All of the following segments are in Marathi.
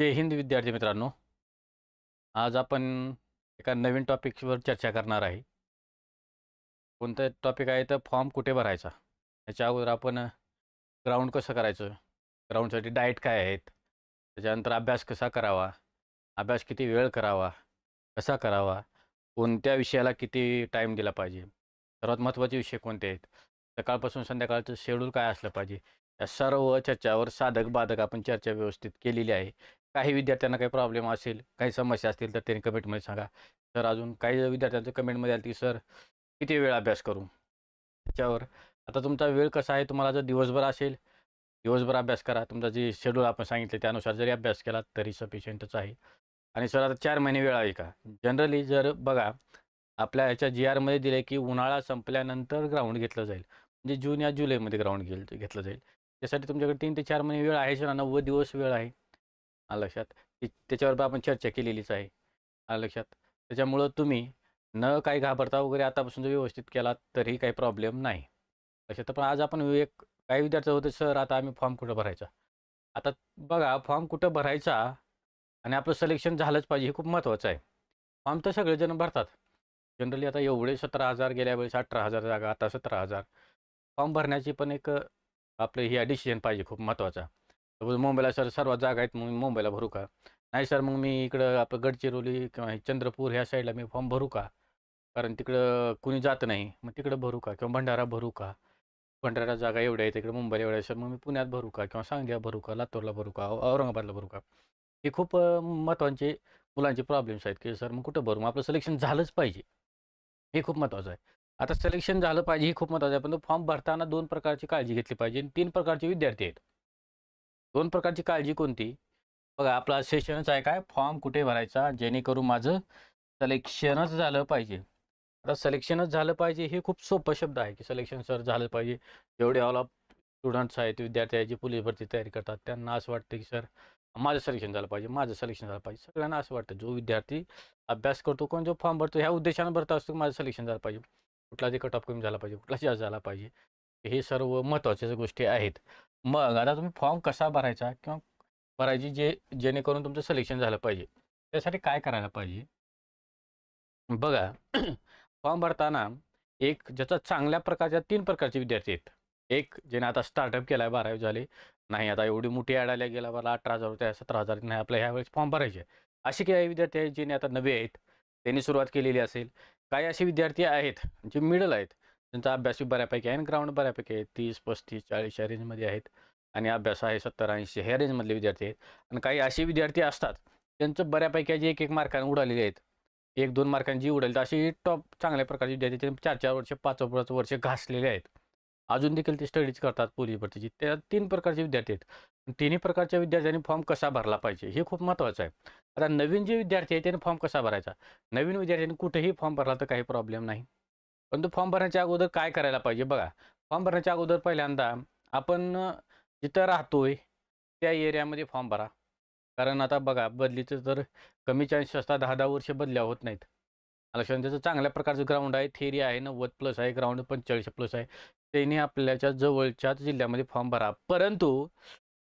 जय हिंद विद्यार्थी मित्रांनो. आज आपण एका नवीन टॉपिकवर चर्चा करणार आहे. कोणतं टॉपिक आहे तर फॉर्म कुठे भरायचा? याच्या अगोदर आपण ग्राउंड कसं करायचं? ग्राउंडसाठी डाएट काय आहेत? त्याच्यानंतर अभ्यास कसा करावा? अभ्यास किती वेळ करावा? कसा करावा? कोणत्या विषयाला किती टाईम दिला पाहिजे? सर्वात महत्त्वाचे विषय कोणते आहेत? सकाळपासून संध्याकाळचं शेड्यूल काय असलं पाहिजे? या सर्व चर्चावर साधक बाधक आपण चर्चा व्यवस्थित केलेली आहे. काही विद्यार्थ्यांना काही प्रॉब्लेम असेल काही समस्या असतील तर त्यांनी कमेंटमध्ये सांगा. सर अजून काही विद्यार्थ्यांचं कमेंटमध्ये आलं की सर किती वेळ अभ्यास करू? त्याच्यावर आता तुमचा वेळ कसा आहे? तुम्हाला जर दिवसभर असेल दिवसभर अभ्यास करा. तुमचा जे शेड्यूल आपण सांगितले त्यानुसार जरी अभ्यास केला तरी सफिशियंटच आहे. आणि सर आता चार महिने वेळ आहे का? जनरली जर बघा आपल्या ह्याच्या जी आरमध्ये दिले की उन्हाळा संपल्यानंतर ग्राउंड घेतलं जाईल. म्हणजे जून या जुलैमध्ये ग्राउंड घेल घेतलं जाईल. त्यासाठी तुमच्याकडे तीन ते चार महिने वेळ आहे सर. नव्वद दिवस वेळ आहे. आलं लक्षात? त्याच्यावर आपण चर्चा केलेलीच आहे. आलं लक्षात? त्याच्यामुळं तुम्ही न काही घाबरता वगैरे आतापासून जर व्यवस्थित केला तरीही काही प्रॉब्लेम नाही. लक्षात? पण आज आपण एक काही विद्यार्थी होते सर आता आम्ही फॉर्म कुठं भरायचा? आता बघा फॉर्म कुठं भरायचा आणि आपलं सिलेक्शन झालंच पाहिजे हे खूप महत्त्वाचं आहे. फॉर्म तर सगळेजण भरतात. जनरली आता एवढे सतरा हजार गेल्या वेळेस अठरा हजार जागा आता सतरा हजार. फॉर्म भरण्याची पण एक आपलं ह्या डिसिजन पाहिजे खूप महत्त्वाचा मुंबईला सर सर्व जागा आहेत मग मी मुंबईला भरू का? नाही सर मग मी इकडं आपलं गडचिरोली किंवा हे चंद्रपूर ह्या साईडला मी फॉर्म भरू का? कारण तिकडं कुणी जात नाही मग तिकडं भरू का? किंवा भंडारा भरू का? भंडारा जागा एवढ्या आहेत तिकडे मुंबईला एवढ्या आहेत सर मग मी पुण्यात भरू का? किंवा सांगलीला भरू का? लातूरला भरू का? औरंगाबादला भरू का? हे खूप महत्त्वाचे मुलांचे प्रॉब्लेम्स आहेत की सर मग कुठं भरू? मग आपलं सिलेक्शन झालंच पाहिजे. हे खूप महत्त्वाचं आहे. आता सिलेक्शन झालं पाहिजे हे खूप महत्त्वाचं आहे पण फॉर्म भरताना दोन प्रकारची काळजी घेतली पाहिजे तीन प्रकारचे विद्यार्थी आहेत. दोन प्रकारची काळजी कोणती? बघा आपला सेशनच आहे काय? फॉर्म कुठे भरायचा? जेणेकरून माझं सलेक्शनच झालं पाहिजे. आता सिलेक्शनच झालं पाहिजे हे खूप सोपं शब्द आहे की सिलेक्शन सर झालं पाहिजे. जेवढे ऑल ऑफ स्टुडंट्स आहेत विद्यार्थी आहेत जे पोलीस भरती तयारी करतात. त्यांना असं वाटतं की सर माझं सलेक्शन झालं पाहिजे माझं सलेक्शन झालं पाहिजे. सगळ्यांना असं वाटतं जो विद्यार्थी अभ्यास करतो कोण जो फॉर्म भरतो ह्या उद्देशानं भरत असतो की माझं सलेक्शन झालं पाहिजे. कुठला ते कट ऑफ कमी झाला पाहिजे कुठला जास्त झाला पाहिजे. हे सर्व महत्त्वाच्या गोष्टी आहेत. मग आता तुम्ही फॉर्म कसा भरायचा किंवा भरायची जे जेणेकरून तुमचं सिलेक्शन झालं पाहिजे त्यासाठी काय करायला पाहिजे? बघा फॉर्म भरताना एक ज्याचा चांगल्या प्रकारच्या तीन प्रकारचे विद्यार्थी आहेत. एक ज्याने आता स्टार्टअप केला आहे बारावी झाले. नाही आता एवढी मोठी ॲड आल्या गेला मला अठरा हजार रुपये सतरा हजार नाही आपल्या ह्यावेळेस फॉर्म भरायचे. असे काही विद्यार्थी आहेत ज्याने आता नवे आहेत त्यांनी सुरुवात केलेली असेल. काही असे विद्यार्थी आहेत जे मिडल आहेत त्यांचा अभ्यास बऱ्यापैकी आहे आणि ग्राउंड बऱ्यापैकी आहे. तीस पस्तीस चाळीस या रेंजमध्ये आहेत. आणि अभ्यास आहे सत्तर ऐंशी ह्या रेंजमधले विद्यार्थी आहेत. आणि काही असे विद्यार्थी असतात त्यांचं बऱ्यापैकी जे एक एक मार्काने उडालेले आहेत. एक दोन मार्कांची उडेल तर अशी टॉप चांगल्या प्रकारचे विद्यार्थी त्यांनी चार चार वर्ष पाच पाच वर्ष घासलेले आहेत. अजून देखील ते स्टडीज करतात पोलीस भरतीची त्या तीन प्रकारचे विद्यार्थी आहेत. तिन्ही प्रकारच्या विद्यार्थ्यांनी फॉर्म कसा भरला पाहिजे हे खूप महत्त्वाचं आहे. आता नवीन जे विद्यार्थी आहेत त्यांनी फॉर्म कसा भरायचा? नवीन विद्यार्थ्यांनी कुठेही फॉर्म भरला तर काही प्रॉब्लेम नाही. पण तो फॉर्म भरण्याच्या अगोदर काय करायला पाहिजे? बघा फॉर्म भरण्याच्या अगोदर पहिल्यांदा आपण जिथं राहतोय त्या एरियामध्ये फॉर्म भरा. कारण आता बघा बदलीचं तर कमी चान्सेस असतात दहा दहा वर्ष बदल्या होत नाहीत. लक्षात त्याचं चांगल्या प्रकारचं ग्राउंड आहे थेरी आहे नव्वद प्लस आहे ग्राउंड पंचेचाळीस प्लस आहे. त्यांनी आपल्याच्या जवळच्याच जिल्ह्यामध्ये फॉर्म भरा. परंतु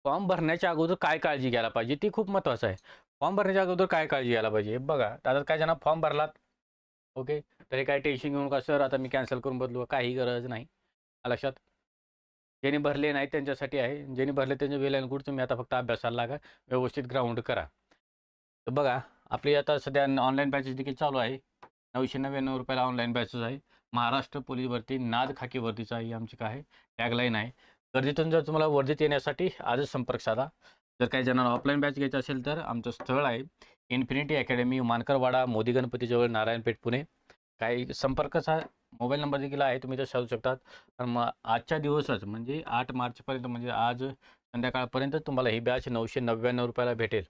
फॉर्म भरण्याच्या अगोदर काय काळजी घ्यायला पाहिजे? ती खूप महत्त्वाचं आहे. फॉर्म भरण्याच्या अगोदर काय काळजी घ्यायला पाहिजे? बघा आता काय जण फॉर्म भरलात ओके? तरी काय टेन्शन घेऊ नका सर आता मी कॅन्सल करून बदलू काही गरज नाही. लक्षात? ज्यांनी भरले नाही त्यांच्यासाठी आहे. ज्यांनी भरले त्यांच्या वेल अँड गुड तुम्ही आता फक्त अभ्यासाला लागा व्यवस्थित ग्राउंड करा. तर बघा आपली आता सध्या ऑनलाईन बॅचेस देखील चालू आहे. नऊशे नव्याण्णव रुपयाला ऑनलाईन बॅचेस आहे. महाराष्ट्र पोलीस भरती नाद खाकी वर्दीचा ही आमची काय टॅगलाईन आहे. गर्दीतून जर तुम्हाला वर्दीत येण्यासाठी आजच संपर्क साधा. जर काही जणांना ऑफलाईन बॅच घ्यायचं असेल तर आमचं स्थळ आहे. इन्फिनिटी अकॅडमी मानकरवाडा मोदी गणपतीजवळ नारायणपेठ पुणे. काही संपर्कचा मोबाईल नंबर देखील आहे तुम्ही तर शोधू शकतात. पण मग आजच्या दिवसच म्हणजे आठ मार्चपर्यंत म्हणजे आज संध्याकाळपर्यंत तुम्हाला ही बॅच नऊशे नव्याण्णव रुपयाला भेटेल.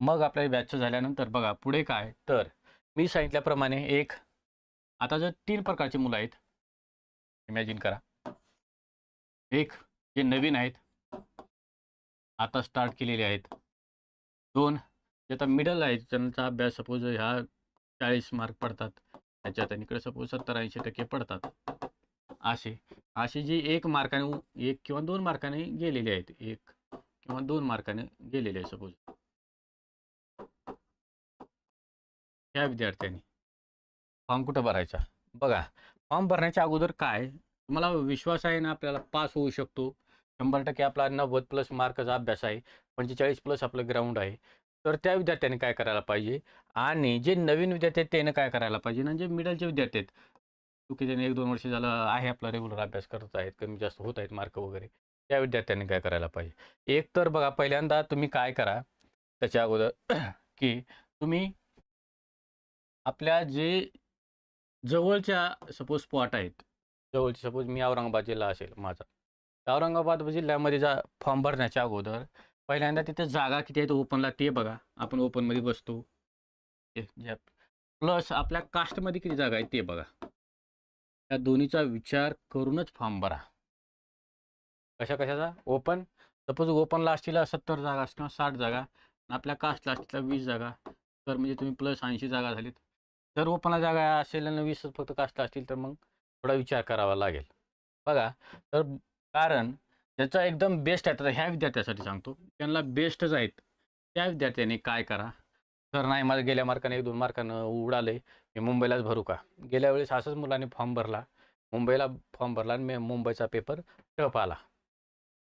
मग आपल्या बॅचचं झाल्यानंतर बघा पुढे काय? तर मी सांगितल्याप्रमाणे एक आता जर तीन प्रकारची मुलं आहेत. इमॅजिन करा. एक जे नवीन आहेत आता स्टार्ट केलेले आहेत. दोन जे आता मिडल आहे त्यांचा अभ्यास सपोज ह्या चाळीस मार्क पडतात. त्याच्यात आणि इकडे सपोज सत्तर ऐंशी टक्के पडतात. असे. असे जे एक मार्काने एक किंवा दोन मार्काने गेलेले आहेत. एक किंवा दोन मार्काने गेलेले आहे सपोज ह्या विद्यार्थ्यांनी. फॉर्म कुठं भरायचा? बघा. फॉर्म भरण्याच्या अगोदर काय? तुम्हाला विश्वास आहे ना आपल्याला पास होऊ शकतो. शंभर टक्के आपला नव्वद प्लस मार्काचा अभ्यास आहे. पंचेचाळीस प्लस आपलं ग्राउंड आहे. तर त्या विद्यार्थ्यांनी काय करायला पाहिजे? आणि जे नवीन विद्यार्थी आहेत त्याने काय करायला पाहिजे? आणि जे मिडलचे विद्यार्थी आहेत चुकी त्याने एक दोन वर्ष झालं आहे आपला रेग्युलर अभ्यास करत आहेत कमी जास्त होत आहेत मार्क वगैरे त्या विद्यार्थ्यांनी काय करायला पाहिजे? एक तर बघा पहिल्यांदा तुम्ही काय करा त्याच्या अगोदर की तुम्ही आपल्या जे जवळच्या सपोज स्पॉट आहेत जवळचे सपोज मी औरंगाबाद जिल्हा असेल माझा औरंगाबाद जिल्ह्यामध्ये जा फॉर्म भरण्याच्या अगोदर पहिल्यांदा तिथे जागा किती आहे ओपनला ते बघा. आपण ओपनमध्ये बसतो. प्लस आपल्या कास्टमध्ये किती जागा आहे ते बघा. या दोन्हीचा विचार करूनच फॉर्म भरा. कशा कशाचा? ओपन सपोज ओपनला असतील सत्तर जागा किंवा साठ जागा आपल्या कास्टला असतील वीस जागा. तर म्हणजे तुम्ही प्लस ऐंशी जागा झालीत. जर ओपनला जागा असेल आणि वीस फक्त कास्टला असतील तर मग थोडा विचार करावा लागेल. बघा. तर कारण ज्याचा एकदम बेस्ट आहे. तर ह्या विद्यार्थ्यासाठी सांगतो. त्यांना बेस्टच आहेत. त्या विद्यार्थ्याने काय करा? तर नाही मला गेल्या मार्काने एक दोन मार्कानं उडाले. मी मुंबईलाच भरू का? गेल्या वेळेस असंच मुलांनी फॉर्म भरला. मुंबईला फॉर्म भरला आणि मी मुंबईचा पेपर टप आला.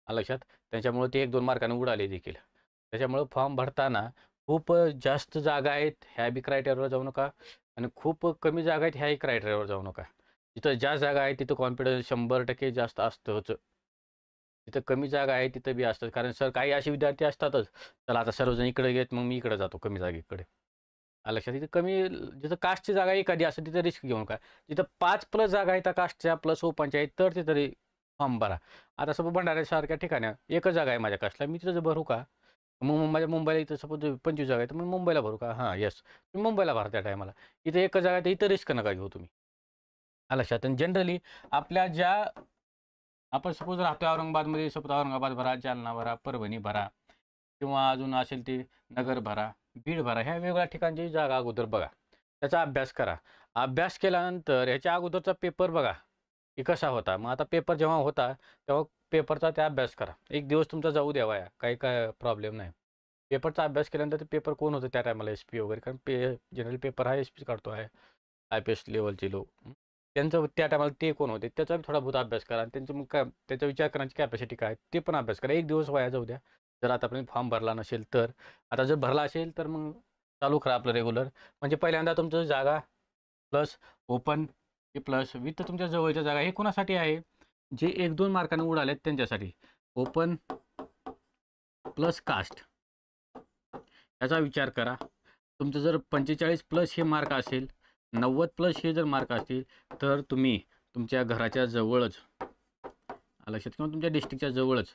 लक्षात? त्याच्यामुळं ते एक दोन मार्काने उडाले देखील. त्याच्यामुळं फॉर्म भरताना खूप जास्त जागा आहेत. ह्या बी क्रायटेरियावर जाऊ नका. आणि खूप कमी जागा आहेत. ह्याही क्रायटेरियावर जाऊ नका. जिथं ज्या जागा आहेत तिथं कॉन्फिडन्स शंभर टक्के जास्त असतंच. तिथं कमी जागा आहे तिथं बी असतात. कारण सर काही असे विद्यार्थी असतातच. चला आता सर्वजण इकडे घेत मग मी इकडे जातो कमी जागेकडे. लक्षात? तिथं कमी जिथं कास्टची जागा एखादी असेल तिथं रिस्क घेऊ नका जिथं पाच प्लस जागा आहे त्या कास्टच्या प्लस ओपनच्या आहेत तर तिथं फॉर्म भरा. आता सपोज भंडाऱ्यासारख्या ठिकाणी एकच जागा आहे माझ्या कास्टला मी तिथं भरू का? मग माझ्या मुंबईला इथं सपोज पंचवीस जागा आहे तर मग मुंबईला भरू का? हां येस तुम्ही मुंबईला भरा त्या टायमाला इथं एकच जागा आहे तर इथं रिस्क नका घेऊ तुम्ही. लक्षात? आणि जनरली आपल्या ज्या आपण सपोज राहतो औरंगाबादमध्ये सपोज औरंगाबाद भरा जालना भरा परभणी भरा किंवा अजून असेल ते नगर भरा बीड भरा ह्या वेगवेगळ्या ठिकाणची जागा अगोदर बघा. त्याचा अभ्यास करा. अभ्यास केल्यानंतर ह्याच्या अगोदरचा पेपर बघा की कसा होता. मग आता पेपर जेव्हा होता तेव्हा पेपरचा त्या अभ्यास करा. एक दिवस तुमचा जाऊ द्यावा या काही काय प्रॉब्लेम नाही. पेपरचा अभ्यास केल्यानंतर ते पेपर कोण होतं त्या टायमाला एस पी वगैरे कारण पे जनरल पेपर हा एस पी काढतो आहे. आय पी एस लेवलचे लोक. त्यांचं त्या टायमाला ते कोण होते? त्याचा बी थोडा बहुत अभ्यास करा आणि त्यांचं मग काय त्याचा विचार करण्याची कॅपॅसिटी काय? ते पण अभ्यास करा. एक दिवस वाया जाऊ द्या. जर आतापर्यंत फॉर्म भरला नसेल तर. आता जर भरला असेल तर मग चालू करा आपलं रेग्युलर म्हणजे पहिल्यांदा तुमचं जागा प्लस ओपन प्लस विथ तुमच्या जवळच्या जागा हे कोणासाठी आहे? जे एक दोन मार्काने उडालेत त्यांच्यासाठी. ओपन प्लस कास्ट याचा विचार करा. तुमचं जर पंचेचाळीस प्लस हे मार्क असेल नव्वद प्लस हे जर मार्क असतील तर तुम्ही तुमच्या घराच्या जवळच लक्षात किंवा तुमच्या डिस्ट्रिक्टच्या जवळच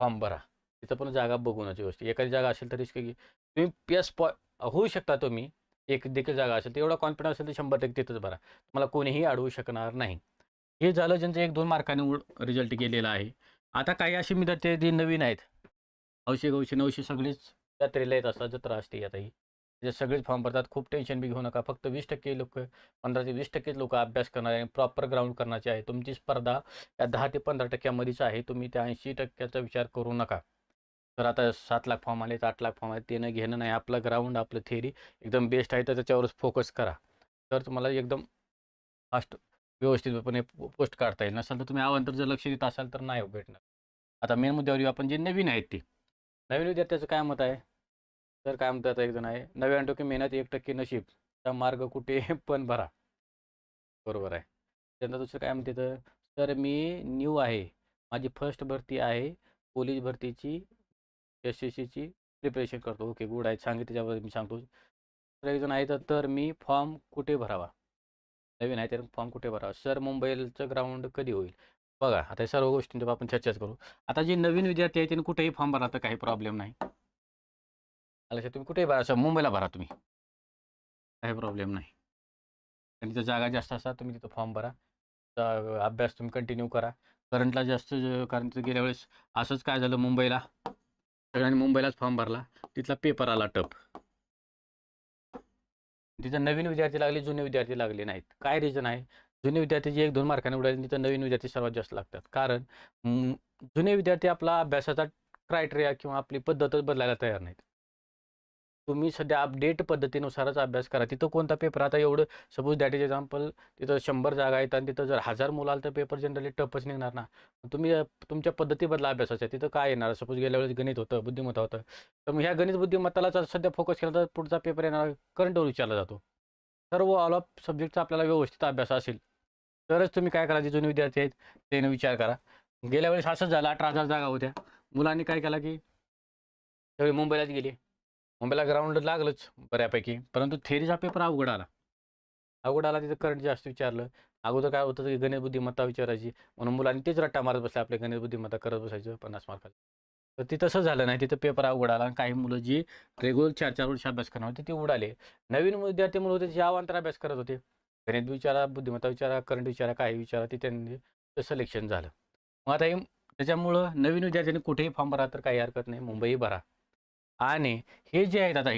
फॉर्म भरा. तिथं पण जागा बघूनच व्यवस्थित एखादी जागा असेल तरीच की तुम्ही प्लस पॉ होऊ शकता तुम्ही. एक देखील जागा असेल तर एवढा कॉन्फिडन्स असेल तर शंभर टक्के तिथंच भरा. तुम्हाला कोणीही अडवू शकणार नाही. हे झालं ज्यांचं एक दोन मार्काने उड रिझल्ट गेलेला आहे. आता काही असे विद्यार्थी जे नवीन आहेत औषध औषध नऊशे सगळीच जत्रेला येत असतात जत्रा असते आता ही. जे सगळेच फॉर्म भरतात खूप टेन्शन बी घेऊ नका. फक्त वीस टक्के लोक पंधरा ते वीस टक्केच लोक अभ्यास करणार आहे प्रॉपर ग्राउंड करण्याचे आहे. तुमची स्पर्धा या दहा ते पंधरा टक्क्यामध्येच आहे. तुम्ही त्या ऐंशी टक्क्याचा विचार करू नका. तर आता सात लाख फॉर्म आले आठ लाख फॉर्म आले ते न घेणं नाही. आपलं ग्राउंड आपलं थेअरी एकदम बेस्ट आहे तर त्याच्यावरच फोकस करा. तर तुम्हाला एकदम फास्ट व्यवस्थितपणे पोस्ट काढता येईल. नसेल तर तुम्ही अवांतर जर लक्ष देत असाल तर नाही हो भेटणार. आता मेन मुद्द्यावर आपण जे नवीन आहेत ते. नवीन विद्यार्थ्याचं काय मत आहे? तर काय म्हणतात एक जण आहे नव्या टक्के मेहनत एक टक्के नशीब त्या मार्ग कुठे पण भरा. बरोबर आहे. त्यांना दुसरं काय म्हणते तर सर मी न्यू आहे. माझी फर्स्ट भरती आहे. पोलीस भरतीची एस एस सीची प्रिपरेशन करतो. ओके गुड आहे. सांगितलं त्याच्याबद्दल मी सांगतो. तर एक जण आहे तर तर मी फॉर्म कुठे भरावा? नवीन आहे तर फॉर्म कुठे भरावा? सर मुंबईचं ग्राउंड कधी होईल? बघा आता या सर्व गोष्टींवर आपण चर्चाच करू. आता जे नवीन विद्यार्थी आहेत त्यांनी कुठेही फॉर्म भरा तर काही प्रॉब्लेम नाही. आलं तुम्ही? कुठेही भरा असा मुंबईला भरा तुम्ही. काही प्रॉब्लेम नाही. आणि तिथं जागा जास्त असतात तुम्ही तिथं फॉर्म भरा. अभ्यास तुम्ही कंटिन्यू करा. करंटला जास्त कारण तिथं गेल्या वेळेस असंच काय झालं मुंबईला? सगळ्यांनी मुंबईलाच फॉर्म भरला. तिथला पेपर आला टप. तिथं नवीन विद्यार्थी लागले जुने विद्यार्थी लागले नाहीत. काय रिझन आहे? जुने विद्यार्थी जे एक दोन मार्काने उडाले तिथं नवीन विद्यार्थी सर्वात जास्त लागतात. कारण जुने विद्यार्थी आपला अभ्यासाचा क्रायटेरिया किंवा आपली पद्धतच बदलायला तयार नाहीत. तुम्ही सध्या अपडेट पद्धतीनुसारच अभ्यास करा. तिथं कोणता पेपर आता एवढं सपोज दॅट इज एक्झाम्पल तिथं शंभर जागा आहेत आणि तिथं जर हजार मुलं आलं तर पेपर जनरली टफच निघणार ना. तुम्ही तुमच्या पद्धतीबद्दल अभ्यासाच्या तिथं काय येणार? सपोज गेल्या वेळेस गणित होतं बुद्धिमत्ता होतं. तर मग ह्या गणित बुद्धिमत्ताला जर सध्या फोकस केला तर पुढचा पेपर येणार करंटवर विचारला जातो. सर्व ऑल ऑफ सब्जेक्टचा आपल्याला व्यवस्थित अभ्यास असेल. तरच तुम्ही काय करा जे जुने विद्यार्थी आहेत त्याने विचार करा. गेल्या वेळेस असंच झालं अठरा हजार जागा होत्या. मुलांनी काय केला की सगळे मुंबईलाच गेले. मुंबईला ग्राउंड लागलंच बऱ्यापैकी. परंतु थेरीचा पेपर अवघड आला. अवघड आला तिथं करंट जास्त विचारलं. अगोदर काय होतं की गणित बुद्धिमत्ता विचारायची. म्हणून मुलांनी तेच रट्टा मारत बसले आपले गणित बुद्धिमत्ता करत बसायचं पन्नास मार्काला तर ती तसं झालं नाही. तिथं पेपर अवघड आला. आणि काही मुलं जी रेग्युलर चार चार वर्ष अभ्यास करणार होते ती उडाले. नवीन विद्यार्थी मुलं होते जे अवांतर अभ्यास करत होते. गणित विचारा बुद्धिमत्ता विचारा करंट विचारा काही विचारा ते त्यांनी सिलेक्शन झालं. मग आता हे त्याच्यामुळं नवीन विद्यार्थ्यांनी कुठेही फॉर्म भरा तर काही हरकत नाही. मुंबई भरा. आणि हे जे आहेत आता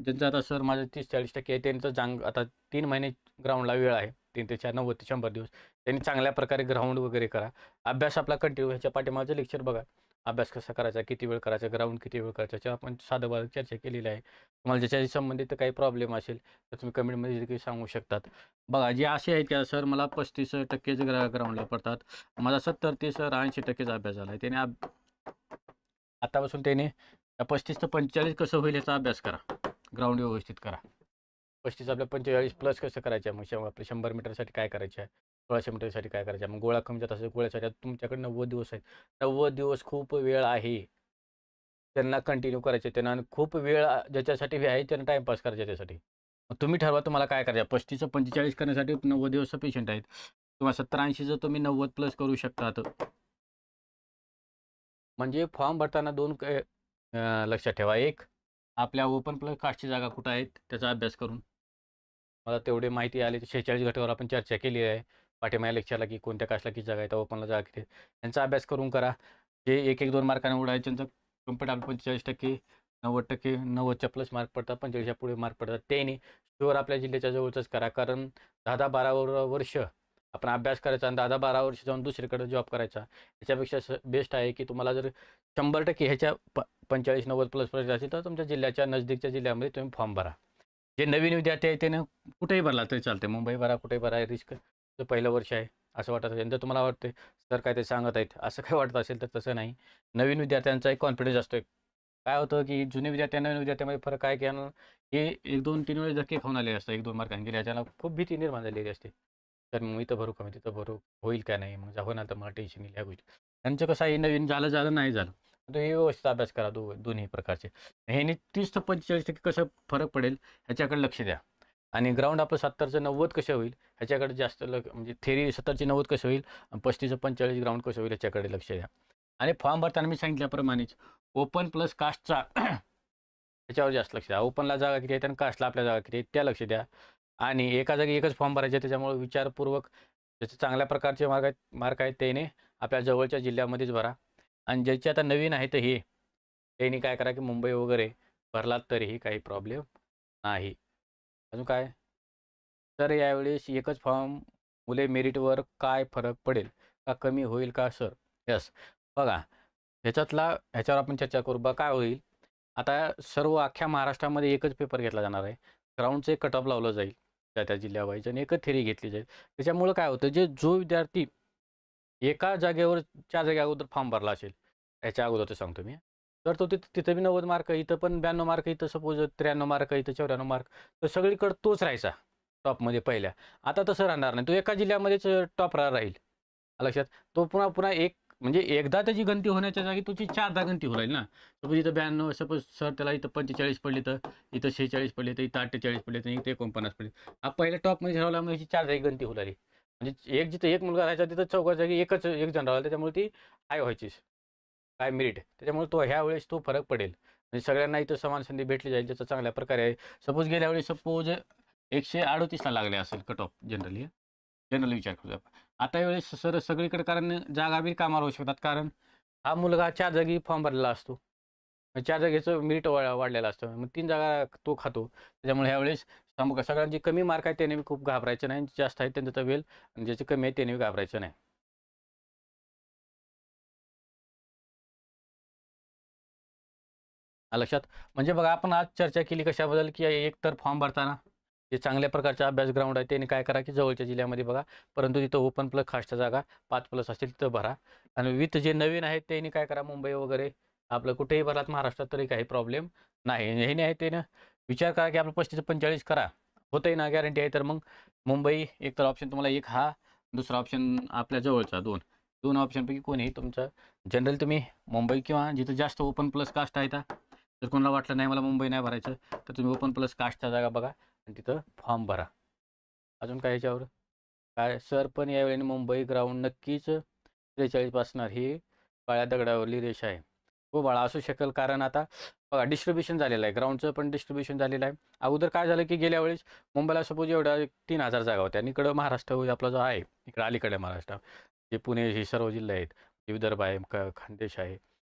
ज्यांचं आता सर माझं तीस चाळीस टक्के आहे त्यांचं जांग आता तीन महिने ग्राउंडला वेळ आहे तीन ते चार नव्वद ते शंभर दिवस. त्यांनी चांगल्या प्रकारे ग्राउंड वगैरे करा. अभ्यास आपला कंटिन्यू ह्याच्या पाठीमागचं लेक्चर बघा. अभ्यास कसा करायचा किती वेळ करायचा ग्राउंड किती वेळ करायचा त्याच्या आपण साधं चर्चा केलेली आहे तुम्हाला ज्याच्याशी संबंधित काही प्रॉब्लेम असेल तर तुम्ही कमेंटमध्ये जे काही सांगू शकतात. बघा जे असे आहेत की सर मला पस्तीस टक्केच ग्रा ग्राउंडला पडतात. माझा सत्तर ते सर ऐंशी टक्केचा अभ्यास झाला आहे त्याने आतापासून त्याने पस्तीस तर पंचेचाळीस कसं होईल याचा अभ्यास करा. ग्राउंड व्यवस्थित करा. पस्तीस आपल्या पंचेचाळीस प्लस कसं करायचं? आहे मग शं- आपल्या शंभर मीटरसाठी काय करायचं? आहे सोळाशे मीटरसाठी काय करायचं? आहे मग गोळा कमी जात असेल गोळ्यासाठी तुमच्याकडे नव्वद दिवस आहेत. नव्वद दिवस खूप वेळ आहे. त्यांना कंटिन्यू करायचे त्यांना आणि खूप वेळ ज्याच्यासाठी आहे त्यांना टाईमपास करायचा त्यासाठी. मग तुम्ही ठरवा तुम्हाला काय करायचं पस्तीस पंचेचाळीस करण्यासाठी नव्वद दिवस सफिशियंट आहेत. किंवा सत्तर जर तुम्ही नव्वद प्लस करू शकता म्हणजे फॉर्म भरताना दोन लक्षात ठेवा. एक आपल्या ओपन प्लस कास्टची जागा कुठं आहेत त्याचा अभ्यास करून. मला तेवढे माहिती आली तर शेहेचाळीस घटकावर आपण चर्चा केली आहे. पाठीमाया लेक्चरला की कोणत्या कास्टला किती जागा आहेत ओपनला जागा किती त्यांचा यांचा अभ्यास करून करा. जे एक एक दोन मार्काने उडायचे त्यांचं कंप्लीट आपलं पंचेचाळीस टक्के नव्वद टक्के नव्वदच्या प्लस मार्क पडतात पंचेचाळीसच्या पुढे मार्क पडतात. त्याने शुअर आपल्या जिल्ह्याच्या जवळचंच करा. कारण दहा दहा बारा वर्ष आपण अभ्यास करायचा आणि दहा बारा वर्ष जाऊन दुसरीकडे जॉब करायचा. याच्यापेक्षा बेस्ट आहे की तुम्हाला जर शंभर टक्के ह्याच्या प पंचेचाळीस नव्वद प्लस पर्यंत असेल तर तुमच्या जिल्ह्याच्या नजदीकच्या जिल्ह्यामध्ये तुम्ही फॉर्म भरा. जे नवीन विद्यार्थी आहे त्यानं कुठेही भरला तरी चालते मुंबई भरा कुठेही भरा रिस्क पहिलं वर्ष आहे असं वाटत असेल. जर तुम्हाला वाटते सर काय ते सांगत आहेत. असं काय वाटत असेल तर तसं नाही. नवीन विद्यार्थ्यांचा एक कॉन्फिडन्स असतो काय होतं की जुने विद्यार्थी नवीन विद्यार्थ्यामध्ये फरक काय की हे एक दोन तीन वेळेस धक्के खाऊन आले असतात एक दोन मार्कांनी. गेले याच्याला खूप भीती निर्माण झालेली असते. तर मग इथं भरू का? मी तिथं भरू. होईल का नाही? मग होणार तर मला टेन्शन येईल या गोष्टी त्यांचं कसं आहे नवीन झालं झालं नाही झालं. तर हे व्यवस्थित अभ्यास करा दो दोन्ही प्रकारचे. ह्याने तीस ते पंचेचाळीस टक्के कसं फरक पडेल ह्याच्याकडे लक्ष द्या. आणि ग्राउंड आपलं सत्तरचं नव्वद कसं होईल ह्याच्याकडे जास्त लक्ष म्हणजे थेरी सत्तरची नव्वद कसं होईल पस्तीसचं पंचेचाळीस ग्राउंड कसं होईल ह्याच्याकडे लक्ष द्या. आणि फॉर्म भरताना मी सांगितल्याप्रमाणेच ओपन प्लस कास्टचा ह्याच्यावर जास्त लक्ष द्या. ओपनला जागा किती आहेत आणि कास्टला आपल्या जागा किती आहेत त्या लक्ष द्या. आणि एका जागी एकच फॉर्म भरायचे त्याच्यामुळे विचारपूर्वक ज्याचे चांगल्या प्रकारचे मार्क आहेत मार्क आहेत त्याने आपल्या जवळच्या जिल्ह्यामध्येच भरा. आणि ज्याचे आता नवीन आहे तर हे. त्यांनी काय करा की मुंबई वगैरे भरलात तरीही काही प्रॉब्लेम नाही. अजून काय? तर यावेळेस एकच फॉर्म मुले मेरिटवर काय फरक पडेल? का कमी होईल का सर यस बघा ह्याच्यातला ह्याच्यावर आपण चर्चा करू. बा काय होईल? आता सर्व अख्ख्या महाराष्ट्रामध्ये एकच पेपर घेतला जाणार आहे. ग्राउंडचं एक कट ऑफ लावलं जाईल. त्या त्या जिल्ह्यावाईज आणि एकच थेरी घेतली जाईल. त्याच्यामुळं काय होतं जे जो विद्यार्थी एका जागेवर चार जागे अगोदर फॉर्म भरला असेल याच्या अगोदर सांगतो मी तर तो तिथं तिथं बी नव्वद मार्क इथं पण ब्याण्णव मार्क इथं सपोज त्र्याण्णव मार्क इथं चौऱ्याण्णव मार्क तर सगळीकडं तोच राहायचा टॉपमध्ये पहिल्या. आता तसं राहणार नाही. तो एका जिल्ह्यामध्येच टॉप राहील. लक्षात? तो पुन्हा पुन्हा एक म्हणजे एकदा त्याची गणती होण्याच्या जागी तुझी चारदा गणती होईल ना. सपोज इथं ब्याण्णव सपोज सर त्याला इथं पंचेचाळीस पडली तर इथं शेहेचाळीस पडले तर इथं अठ्ठेचाळीस पडले तर इथं एकोणपन्नास पडले. हा पहिल्या टॉपमध्ये ठरवला म्हणजे चार जागी गणती होईल म्हणजे एक जिथं एक मुलगा राहायचा तिथं चौका जागी एकच एक जण राहिला त्याच्यामुळे ती हाय व्हायची काय मेरिट त्याच्यामुळे तो ह्या वेळेस तो फरक पडेल. म्हणजे सगळ्यांना इथं समान संधी भेटली जाईल ज्याचा चांगल्या प्रकारे आहे. सपोज गेल्या वेळेस सपोज एकशे अडोतीसला लागले असेल कट ऑफ जनरली जनरली विचार करू आपण. आता वेळेस सर सगळीकडे कारण जागा बी कामावर होऊ शकतात. कारण हा मुलगा चार जागी फॉर्म भरलेला असतो. चार जागेचं वा वाढलेलं असतं. मग तीन जागा तो खातो. त्याच्यामुळे ह्यावेळेस सगळ्यांचे कमी मार्क आहेत त्याने खूप घाबरायचं नाही. जास्त आहे त्यांचं तर वेल आणि ज्याचे कमी आहे त्याने घाबरायचं नाही. लक्षात? म्हणजे बघा आपण आज चर्चा केली कशाबद्दल की एक तर फॉर्म भरताना जे चांगल्या प्रकारचा अभ्यास ग्राउंड आहे त्यांनी काय करा की जवळच्या जिल्ह्यामध्ये बघा परंतु तिथं ओपन प्लस खासच्या जागा पाच प्लस असतील तिथं भरा. आणि विथ जे नवीन आहेत त्यांनी काय करा मुंबई वगैरे आपलं कुठेही भरात महाराष्ट्रात तरी काही प्रॉब्लेम नाही. हे नाही त्यानं विचार करा की आपलं पस्तीस पंचेचाळीस करा. होतंही ना गॅरंटी आहे तर मग मुंबई एक तर ऑप्शन तुम्हाला एक हा. दुसरा ऑप्शन आपल्या जवळचा दोन. दोन ऑप्शनपैकी कोणीही तुमचं जनरल तुम्ही मुंबई किंवा जिथं जास्त ओपन प्लस कास्ट आहे तर कोणाला वाटलं नाही मला मुंबई नाही भरायचं तर तुम्ही ओपन प्लस कास्टच्या जागा बघा. आणि तिथं फॉर्म भरा. अजून काय याच्यावर? काय? सर पण यावेळी मुंबई ग्राउंड नक्कीच त्रेचाळीस असणार ही काळ्या दगडावरली रेषा आहे. हो बाळा असू शकेल कारण आता बघा डिस्ट्रीब्युशन झालेलं आहे. ग्राउंडचं पण डिस्ट्रीब्युशन झालेलं आहे. अगोदर काय झालं की गेल्या वेळेस मुंबईला सपोज एवढ्या तीन हजार जागा होत्या आणि इकडं महाराष्ट्र आपला जो आहे इकडं अलीकडे महाराष्ट्र. जे पुणे हे सर्व जिल्हे आहेत. विदर्भ आहे क खानदेश आहे.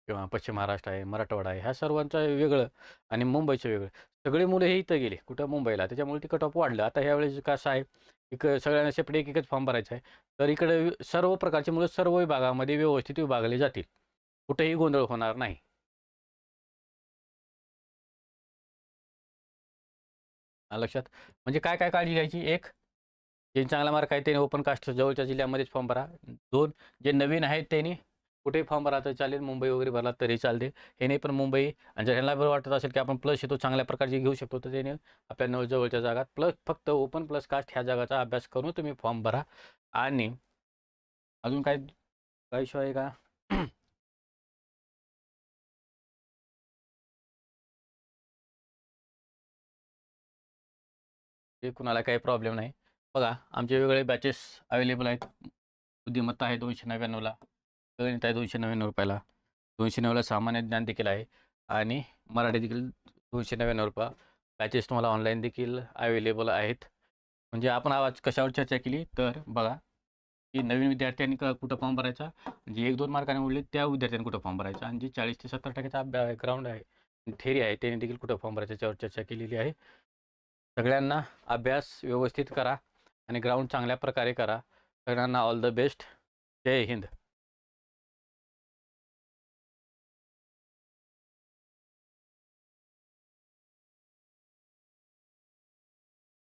किंवा पश्चिम महाराष्ट्र आहे मराठवाडा आहे ह्या सर्वांचं वेगळं आणि मुंबईचं वेगळं. सगळे मुलं हे इथं गेले कुठं मुंबईला. त्याच्यामुळे ती कट ऑफ वाढलं. आता ह्यावेळेस कसं आहे एक सगळ्यांना सेपरेट एक एकच फॉर्म भरायचा आहे. तर इकडे सर्व प्रकारची मुलं सर्व विभागामध्ये व्यवस्थित विभागले जातील. कुठेही गोंधळ होणार नाही. लक्षात? म्हणजे काय काय काळजी घ्यायची? एक जे चांगला मार्क आहे त्याने ओपन कास्ट जवळच्या जिल्ह्यामध्येच फॉर्म भरा. दोन जे नवीन आहेत त्यांनी कुठेही फॉर्म भरा तर चालेल मुंबई वगैरे भरला तरी चालते. हे नाही पण मुंबई आणि जर ह्यांना बरं वाटत असेल की आपण प्लस येतो चांगल्या प्रकारची घेऊ शकतो तर त्याने आपल्या नव जवळच्या जागात प्लस फक्त ओपन प्लस कास्ट ह्या जागाचा अभ्यास करून तुम्ही फॉर्म भरा. आणि अजून काय काय इशू आहे का? ते कुणाला काही प्रॉब्लेम नाही. बघा आमचे वेगवेगळे बॅचेस अवेलेबल आहेत. बुद्धिमत्ता आहे दोनशे नव्याण्णवला. गणित आहे दोनशे नव्याण्णव रुपयाला. दोनशे नव्याला सामान्य ज्ञान देखील आहे. आणि मराठी देखील दोनशे नव्याण्णव रुपया बॅचेस तुम्हाला ऑनलाईन देखील अवेलेबल आहेत. म्हणजे आपण आज कशावर चर्चा केली? तर बघा की नवीन विद्यार्थ्यांनी क- कुठं फॉर्म भरायचा? जे एक दोन मार्काने उरले त्या विद्यार्थ्यांनी कुठं फॉर्म भरायचा? आणि जे चाळीस ते सत्तर टक्क्याचा अभ्या ग्राउंड आहे थेरी आहे त्यांनी देखील कुठं फॉर्म भरायचा त्यावर चर्चा केलेली आहे. सगळ्यांना अभ्यास व्यवस्थित करा आणि ग्राउंड चांगल्या प्रकारे करा. सगळ्यांना all the best Jai Hind.